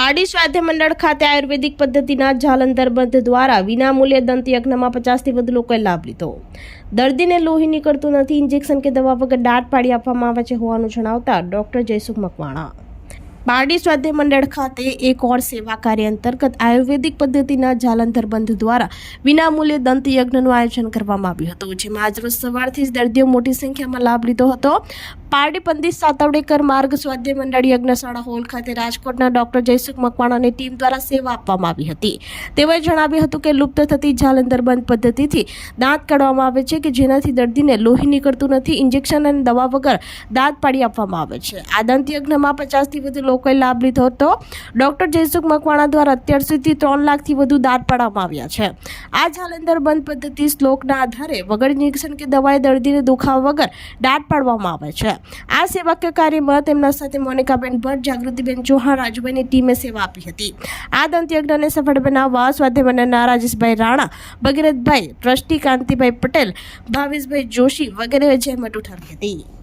પારડી સ્વાધ્ય મંડળ ખાતે આયુર્વેદિક પદ્ધતિના જાલંધર બંધ દ્વારા વિનામૂલ્યે દંતયજ્ઞમાં પચાસથી વધુ લોકોએ લાભ લીધો. દર્દીને લોહી નીકળતું નથી, ઇન્જેક્શન કે દવા વગર દાટ પાડી આપવામાં આવે છે હોવાનું જણાવતા ડોક્ટર જયસુખ મકવાણા. પારડી સ્વાધ્યાય મંડળ ખાતે એક ઓર સેવા કાર્ય અંતર્ગત આયુર્વેદિક પદ્ધતિના જાલંધર બંધ દ્વારા વિનામૂલ્યે દંતયજ્ઞનું આયોજન કરવામાં આવ્યું હતું, જેમાં આજરોજ સવારથી જ દર્દીઓ મોટી સંખ્યામાં લાભ લીધો હતો. પારડી પંડિત સાતવડેકર માર્ગ સ્વાધ્યાય મંડળ યજ્ઞશાળા હોલ ખાતે રાજકોટના ડોક્ટર જયસુખ મકવાણાની ટીમ દ્વારા સેવા આપવામાં આવી હતી. તેઓએ જણાવ્યું હતું કે લુપ્ત થતી જાલંધર બંધ પદ્ધતિથી દાંત કાઢવામાં આવે છે કે જેનાથી દર્દીને લોહી નીકળતું નથી, ઇન્જેક્શન અને દવા વગર દાંત પાડી આપવામાં આવે છે. આ દંતયજ્ઞમાં પચાસથી વધુ લોકોએ લાભ લીધો હતો. ડોક્ટર જયસુખ મકવાણા દ્વારા અત્યાર સુધી ત્રણ લાખથી વધુ દાંત પાડવામાં આવ્યા છે. આ જાલંધર બંધ પદ્ધતિ શ્લોકના આધારે વગર ઇન્જેક્શન કે દવાએ દર્દીને દુખાવા વગર દાંત પાડવામાં આવે છે. આ સેવાકીય કાર્યમાં તેમના સાથે મોનિકાબેન ભટ્ટ, જાગૃતિબેન ચૌહાણ, રાજુભાઈની ટીમે સેવા આપી હતી. આ દંતયજ્ઞને સફળ બનાવવા સ્વાધ્યાય રાજેશભાઈ રાણા, ભગીરથભાઈ, ટ્રસ્ટી કાંતિભાઈ પટેલ, ભાવેશભાઈ જોશી વગેરે જહેમત ઉઠાવી હતી.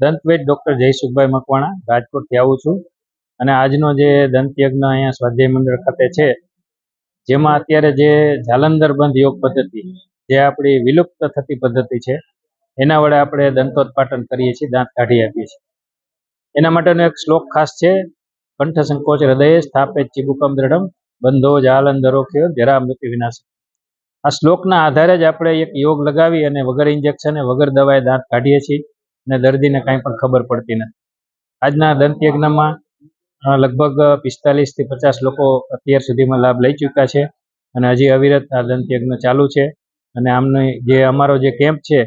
દંતવૈદ ડૉક્ટર જયસુખભાઈ મકવાણા, રાજકોટથી આવું છું. અને આજનો જે દંતયજ્ઞ અહીંયા સ્વાધ્યાય મંડળ ખાતે છે, જેમાં અત્યારે જે જાલંધર બંધ યોગ પદ્ધતિ, જે આપણી વિલુપ્ત થતી પદ્ધતિ છે, એના વડે આપણે દંતોત્પાટન કરીએ છીએ, દાંત કાઢી આપીએ છીએ. એના માટેનો એક શ્લોક ખાસ છે કંઠ સંકોચ હૃદય સ્થાપે ચિબુકમ દ્રઢમ, બંધો જાલંધરો જરા મૃત્યુ વિનાશ આ શ્લોકના આધારે જ આપણે એક યોગ લગાવી અને વગર ઇન્જેક્શને વગર દવાએ દાંત કાઢીએ છીએ. અને દર્દીને કાંઈ પણ ખબર પડતી નથી. આજના દંતયજ્ઞમાં યજ્ઞમાં લગભગ પિસ્તાલીસથી પચાસ લોકો અત્યાર સુધીમાં લાભ લઈ ચૂક્યા છે અને હજી અવિરત આ દંતયજ્ઞ ચાલુ છે. અને આમનો જે અમારો જે કેમ્પ છે,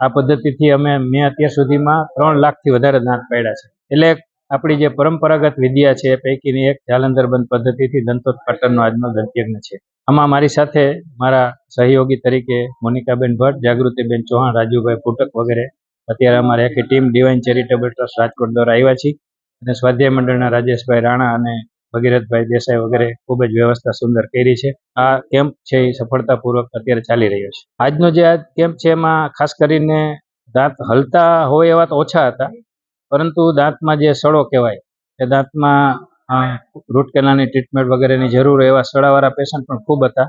આ પદ્ધતિથી અમે, મેં અત્યાર સુધીમાં ત્રણ લાખથી વધારે દાંત પાડ્યા છે. એટલે આપણી જે પરંપરાગત વિદ્યા છે પૈકીની એક જાલંધર બંધ પદ્ધતિથી દંતોત્પાટનનો આજનો દંતયજ્ઞ છે. આમાં મારી સાથે મારા સહયોગી તરીકે મોનિકાબેન ભટ્ટ, જાગૃતિબેન ચૌહાણ, રાજુભાઈ ફૂટક વગેરે અત્યારે અમારે આખી team divine charitable trust Rajkot દ્વારા આવ્યા છીએ. અને સ્વાધ્યાય મંડળના રાજેશભાઈ રાણા અને ભગીરથભાઈ દેસાઈ વગેરે ખૂબ જ વ્યવસ્થા સુંદર કરી છે. આ કેમ્પ છે એ સફળતાપૂર્વક અત્યારે ચાલી રહ્યો છે. આજનો જે આ કેમ્પ છે એમાં ખાસ કરીને દાંત હલતા હોય એવા તો ઓછા હતા. પરંતુ દાંતમાં જે સડો કહેવાય, એ દાંતમાં રૂટ કેનાલની ટ્રીટમેન્ટ વગેરેની જરૂર એવા સડાવાળા પેશન્ટ પણ ખૂબ હતા.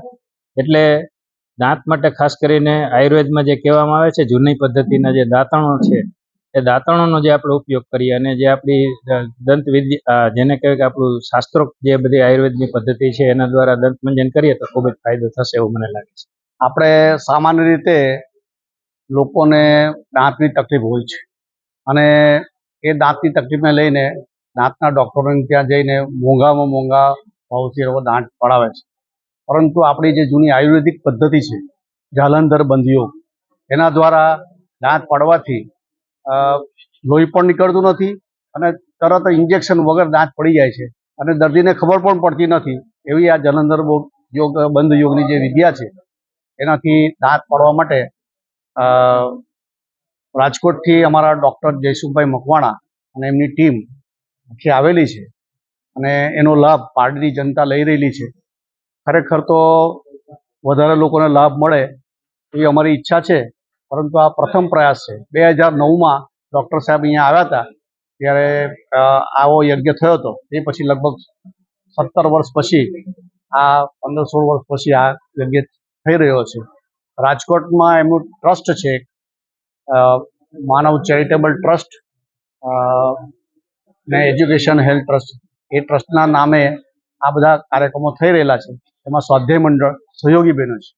એટલે દાંત માટે ખાસ કરીને આયુર્વેદમાં જે કહેવામાં આવે છે, જૂની પદ્ધતિના જે દાંતણો છે, એ દાંતણોનો જે આપણે ઉપયોગ કરીએ અને જે આપણી દંત જેને કહેવાય કે આપણું શાસ્ત્રોક્ત જે બધી આયુર્વેદની પદ્ધતિ છે, એના દ્વારા દંતમંજન કરીએ તો ખૂબ જ ફાયદો થશે એવું મને લાગે છે. આપણે સામાન્ય રીતે લોકોને દાંતની તકલીફ હોય છે અને એ દાંતની તકલીફને લઈને દાંતના ડૉક્ટરોને ત્યાં જઈને મોંઘામાં મોંઘા ભાવથી લોકો દાંત પડાવે છે. પરંતુ આપણી જે જૂની આયુર્વેદિક પદ્ધતિ છે, જાલંધર બંધીઓ, એના દ્વારા દાંત પાડવાથી લોહી પણ નીકળતું નથી અને તરત ઇન્જેક્શન વગર દાંત પડી જાય છે. અને દર્દીને ખબર પણ પડતી નથી એવી આ જલંધર યોગ, બંધ યોગની જે વિદ્યા છે, એનાથી દાંત પાડવા માટે રાજકોટથી અમારા ડૉક્ટર જયસુખભાઈ મકવાણા અને એમની ટીમ આખી આવેલી છે. અને એનો લાભ પારડીની જનતા લઈ રહેલી છે. ખરેખર તો વધારે લોકોને લાભ મળે એવી અમારી ઈચ્છા છે. પરંતુ આ પ્રથમ પ્રયાસ છે. બે હજાર નવમાં ડૉક્ટર સાહેબ અહીંયા આવ્યા હતા, ત્યારે આવો યજ્ઞ થયો હતો. એ પછી લગભગ સત્તર વર્ષ પછી, આ પંદર સોળ વર્ષ પછી આ યજ્ઞ થઈ રહ્યો છે. રાજકોટમાં એમનું ટ્રસ્ટ છે માનવ ચેરિટેબલ ટ્રસ્ટ ને એજ્યુકેશન હેલ્થ ટ્રસ્ટ. એ ટ્રસ્ટના નામે આ બધા કાર્યક્રમો થઈ રહેલા છે. એમાં સ્વાધ્યાય મંડળ સહયોગી બહેનો છે.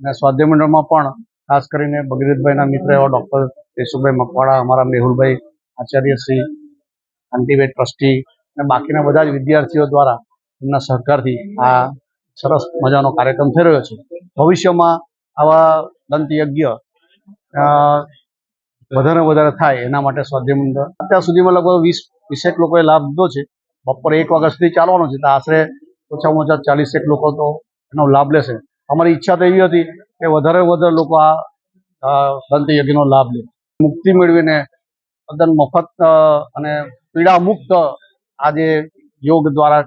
અને સ્વાધ્યાય મંડળમાં પણ ખાસ કરીને ભગીરથભાઈના મિત્ર એવા ડૉક્ટર કેશુભાઈ મકવાડા અમારા મેહુલભાઈ આચાર્યશ્રી કાંતિભાઈ ટ્રસ્ટી અને બાકીના બધા જ વિદ્યાર્થીઓ દ્વારા એમના સહકારથી આ સરસ મજાનો કાર્યક્રમ થઈ રહ્યો છે. ભવિષ્યમાં આવા દંતયજ્ઞ વધારે વધારે થાય એના માટે સ્વાધ્યાય મંડળ. અત્યાર સુધીમાં લગભગ વીસ, વીસેક લોકોએ લાભ લીધો છે. બપોરે એક વાગ્યા સુધી ચાલવાનો છે. તો આશરે ઓછામાં ઓછા ચાલીસેક લોકો તો એનો લાભ લેશે. અમારી ઈચ્છા તો એવી હતી કે વધારે વધારે લોકો આ દંતયજ્ઞનો લાભ લે. મુક્તિ મેળવીને તદ્દન મફત અને પીડા મુક્ત આ જે યોગ દ્વારા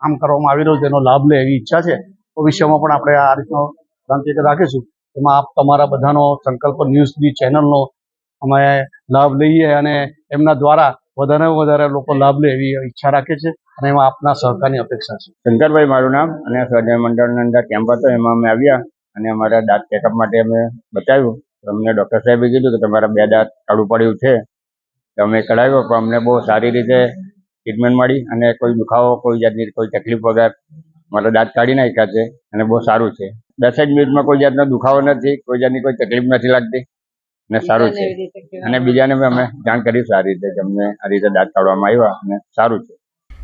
કામ કરવામાં આવી રહ્યું છે, એનો લાભ લે એવી ઈચ્છા છે. ભવિષ્યમાં પણ આપણે આ રીતનો દંતયજ્ઞ રાખીશું. એમાં આપ તમારા બધાનો સંકલ્પ ન્યૂઝની ચેનલનો અમે લાભ લઈએ અને એમના દ્વારા વધારે વધારે લોકો લાભ લે એવી ઈચ્છા રાખે છે. અને એમાં આપના સહકારની અપેક્ષા છે. શંકરભાઈ મારું નામ અને સ્વાધ્યાય મંડળની અંદર કેમ્પ હતો એમાં અમે આવ્યા અને અમારા દાંત ચેકઅપ માટે અમે બતાવ્યું. તો અમને ડૉક્ટર સાહેબે કીધું કે તમારા બે દાંત કાળું પડ્યું છે. તો અમે કઢાવ્યો પણ અમને બહુ સારી રીતે ટ્રીટમેન્ટ મળી અને કોઈ દુખાવો કોઈ જાતની કોઈ તકલીફ વગર મારા દાંત કાઢી નાખ્યા છે અને બહુ સારું છે. દસ જ મિનિટમાં કોઈ જાતનો દુખાવો નથી કોઈ જાતની કોઈ તકલીફ નથી લાગતી અને સારું છે. અને બીજાને અમે જાણ કરી સારી રીતે કે અમને આ રીતે દાંત કાઢવામાં આવ્યા અને સારું છે.